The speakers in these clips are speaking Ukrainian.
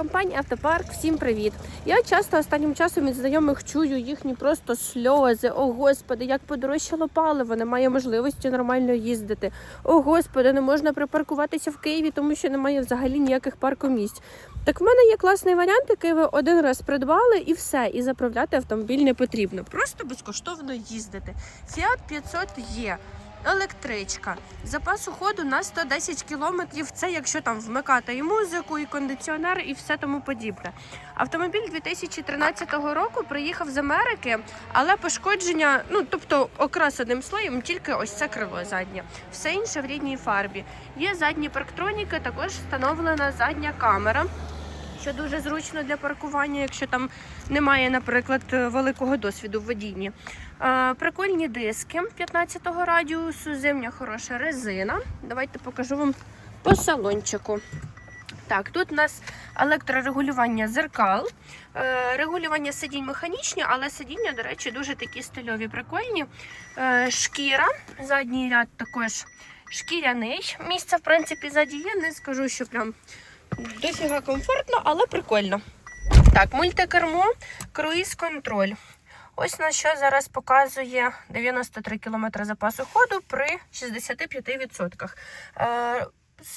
Компанія Автопарк, всім привіт! Я часто останнім часом від знайомих чую їхні просто сльози. О господи, як подорожчало паливо, немає можливості нормально їздити. О господи, не можна припаркуватися в Києві, тому що немає взагалі ніяких паркомісць. Так в мене є класний варіант, який ви один раз придбали і все, і заправляти автомобіль не потрібно. Просто безкоштовно їздити. Fiat 500 є. Електричка. Запасу ходу на 110 кілометрів. Це якщо там вмикати і музику, і кондиціонер, і все тому подібне. Автомобіль 2013 року приїхав з Америки, але пошкодження, ну тобто окрас одним слоєм, тільки ось це крило заднє. Все інше в рідній фарбі. Є задні парктроніки, також встановлена задня камера. Що дуже зручно для паркування, якщо там немає, наприклад, великого досвіду в водінні. Прикольні диски 15-го радіусу, зимня хороша резина. Давайте покажу вам по салончику. Так, тут у нас електрорегулювання зеркал, е, регулювання сидінь механічні, але сидіння, до речі, дуже такі стильові, прикольні. Е, Шкіра, задній ряд також шкіряний. Місце, в принципі, ззаді є, не скажу, що прям дофіга комфортно, але прикольно. Так, мультикермо, круїз-контроль. Ось на що зараз показує 93 км запасу ходу при 65%. Е,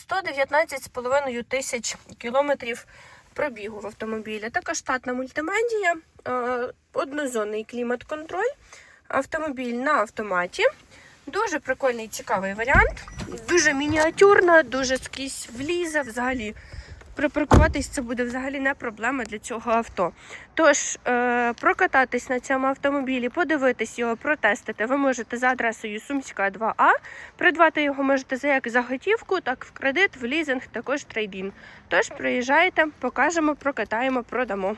119,5 тисяч кілометрів пробігу в автомобілі. Така штатна мультимедія, е, однозонний клімат-контроль, автомобіль на автоматі. Дуже прикольний цікавий варіант. Дуже мініатюрна, дуже скрізь влізе. Взагалі припаркуватись це буде взагалі не проблема для цього авто. Тож, е, прокататись на цьому автомобілі, подивитись його, протестити, ви можете за адресою Сумська 2А. Придбати його можете за як за готівку, так в кредит, в лізинг, також трейдін. Тож приїжджайте, покажемо, прокатаємо, продамо.